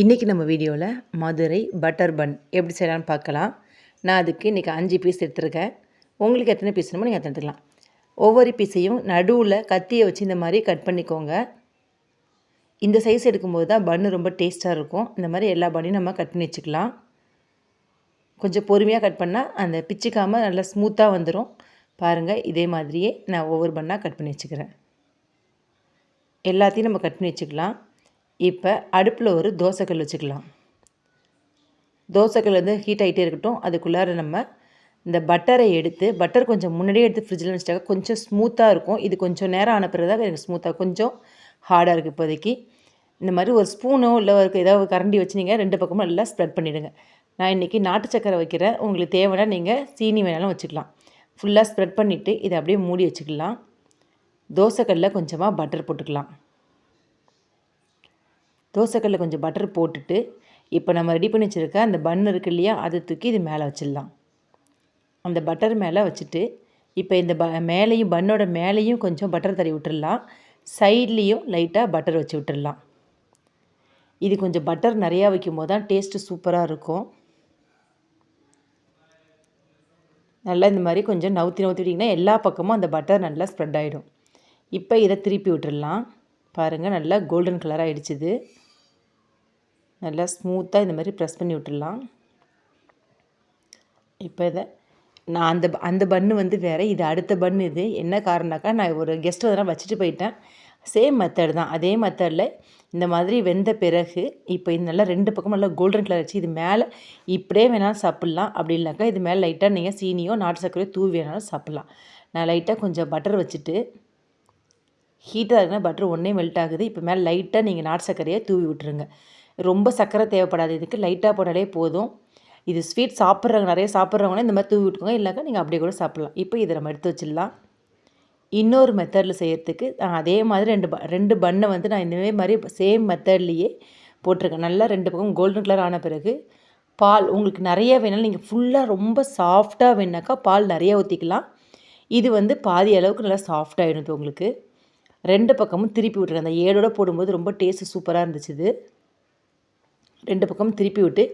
இன்றைக்கி நம்ம வீடியோவில் மதுரை பட்டர் பன் எப்படி செய்யலாம்னு பார்க்கலாம். நான் அதுக்கு இன்றைக்கி அஞ்சு பீஸ் எடுத்துருக்கேன். உங்களுக்கு எத்தனை பீஸ் வேணுமோ நீங்கள் எத்தனை எடுத்துக்கலாம். ஒவ்வொரு பீஸையும் நடுவில் கத்தியை வச்சு இந்த மாதிரி கட் பண்ணிக்கோங்க. இந்த சைஸ் எடுக்கும்போது தான் பன்னு ரொம்ப டேஸ்ட்டாக இருக்கும். இந்த மாதிரி எல்லா பன்னையும் நம்ம கட் பண்ணி வச்சுக்கலாம். கொஞ்சம் பொறுமையாக கட் பண்ணால் அந்த பிச்சுக்காமல் நல்லா ஸ்மூத்தாக வந்துடும் பாருங்கள் இதே மாதிரியே நான் ஒவ்வொரு பண்ணாக கட் பண்ணி வச்சுக்கிறேன். எல்லாத்தையும் நம்ம கட் பண்ணி வச்சுக்கலாம். இப்போ அடுப்பில் ஒரு தோசைக்கல் வச்சுக்கலாம். தோசைக்கல் வந்து ஹீட் ஆகிட்டே இருக்கட்டும். அதுக்குள்ளார நம்ம இந்த பட்டரை எடுத்து பட்டர் கொஞ்சம் முன்னாடியே எடுத்து ஃப்ரிட்ஜில் வச்சுட்டாக்க கொஞ்சம் ஸ்மூத்தாக இருக்கும். இது கொஞ்சம் நேரம் ஆன பிறகு எனக்கு ஸ்மூத்தாக கொஞ்சம் ஹார்டாக இருக்குது இப்போதைக்கு. இந்த மாதிரி ஒரு ஸ்பூனோ இல்லை ஒரு ஏதாவது கரண்டி வச்சு நீங்கள் ரெண்டு பக்கமும் நல்லா ஸ்ப்ரெட் பண்ணிவிடுங்க நான் இன்றைக்கி நாட்டு சக்கரை வைக்கிறேன். உங்களுக்கு தேவைன்னா நீங்கள் சீனி வேணாலும் வச்சுக்கலாம். ஃபுல்லாக ஸ்ப்ரெட் பண்ணிவிட்டு இதை அப்படியே மூடி வச்சுக்கலாம். தோசைக்கல்லில் கொஞ்சமாக பட்டர் போட்டுக்கலாம். தோசைக்கல்லில் கொஞ்சம் பட்டர் போட்டுட்டு இப்போ நம்ம ரெடி பண்ணி வச்சுருக்க அந்த பன் இருக்கு இல்லையா அதை தூக்கி இது மேலே வச்சிடலாம். அந்த பட்டர் மேலே வச்சுட்டு இப்போ இந்த ப மேலேயும் பன்னோட மேலேயும் கொஞ்சம் பட்டர் தறி விட்டுடலாம். சைட்லேயும் லைட்டாக பட்டர் வச்சு விட்டுடலாம். இது கொஞ்சம் பட்டர் நிறையா வைக்கும் போது தான் டேஸ்ட்டு சூப்பராக இருக்கும். நல்லா இந்த மாதிரி கொஞ்சம் நவுத்தி நவுத்திட்டிங்கன்னா எல்லா பக்கமும் அந்த பட்டர் நல்லா ஸ்ப்ரெட் ஆகிடும் இப்போ இதை திருப்பி விட்டுடலாம். பாருங்கள் நல்லா கோல்டன் கலர் ஆகிடுச்சிது நல்லா ஸ்மூத்தாக இந்த மாதிரி ப்ரெஸ் பண்ணி விட்டுடலாம். இப்போ இதை நான் அந்த அந்த பன்னு வந்து வேறு இது அடுத்த பன்னு இது. என்ன காரணம்னாக்கா நான் ஒரு கெஸ்ட் அதெல்லாம் வச்சுட்டு போயிட்டேன். சேம் மெத்தட் தான். அதே மெத்தடில் இந்த மாதிரி வெந்த பிறகு இப்போ இது நல்லா ரெண்டு பக்கம் நல்லா கோல்டன் கலர் வச்சு இது மேலே இப்படியே வேணாலும் சாப்பிட்லாம். அப்படி இல்லைனாக்கா இது மேலே லைட்டாக நீங்கள் சீனியோ நாட்டு சர்க்கரையோ தூவி வேணாலும் சாப்பிட்லாம். நான் லைட்டாக கொஞ்சம் பட்டர் வச்சுட்டு ஹீட்டாக இருக்குன்னா பட்டர் ஒன்றே மெல்ட் ஆகுது. இப்போ மேலே லைட்டாக நீங்கள் நாட்டு சர்க்கரையை தூவி விட்டுருங்க. ரொம்ப சர்க்கரை தேவைப்படாது. இதுக்கு லைட்டாக போட்டாலே போதும். இது ஸ்வீட் சாப்பிட்றவங்க நிறைய சாப்பிட்றவங்கன்னா இந்த மாதிரி தூவி விட்டுக்கோங்க. இல்லைக்கா நீங்கள் அப்படியே கூட சாப்பிட்லாம். இப்போ இதை நம்ம எடுத்து வச்சிடலாம். இன்னொரு மெத்தடில் செய்கிறதுக்கு அதே மாதிரி ரெண்டு ப ரெண்டு பண்ணை வந்து நான் இந்த மாதிரி சேம் மெத்தட்லேயே போட்டிருக்கேன். நல்லா ரெண்டு பக்கம் கோல்டன் கலர் ஆன பிறகு பால் உங்களுக்கு நிறைய வேணாலும் நீங்கள் ஃபுல்லாக ரொம்ப சாஃப்டாக வேணாக்கா பால் நிறைய ஊற்றிக்கலாம் இது வந்து பாதி அளவுக்கு நல்லா சாஃப்டாகிடும் உங்களுக்கு. ரெண்டு பக்கமும் திருப்பி விட்டுருக்கேன் அந்த ஏடோட போடும்போது ரொம்ப டேஸ்ட்டு சூப்பராக இருந்துச்சு இது. ரெண்டு பக்கமும் திருப்பி விட்டு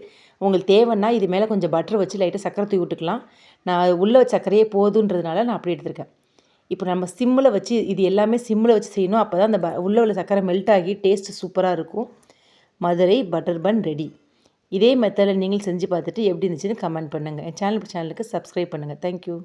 உங்களுக்கு தேவைன்னா இது மேலே கொஞ்சம் பட்டர் வச்சு லைட்டாக சக்கரை தூக்கி விட்டுக்கலாம். நான் உள்ளே சக்கரையே போதுன்றதுனால நான் அப்படி எடுத்திருக்கேன். இப்போ நம்ம சிம்மில் வச்சு இது எல்லாமே சிம்மில் வச்சு செய்யணும். அப்போ தான் அந்த ப உள்ளே உள்ள சக்கரை மெல்ட் ஆகி டேஸ்ட்டு சூப்பராக இருக்கும். மதுரை பட்டர் பன் ரெடி இதே மெத்தடில் நீங்கள் செஞ்சு பார்த்துட்டு எப்படி இருந்துச்சுன்னு கமெண்ட் பண்ணுங்கள் என் சேனல் சேனலுக்கு சப்ஸ்கிரைப் பண்ணுங்கள் தேங்க்யூ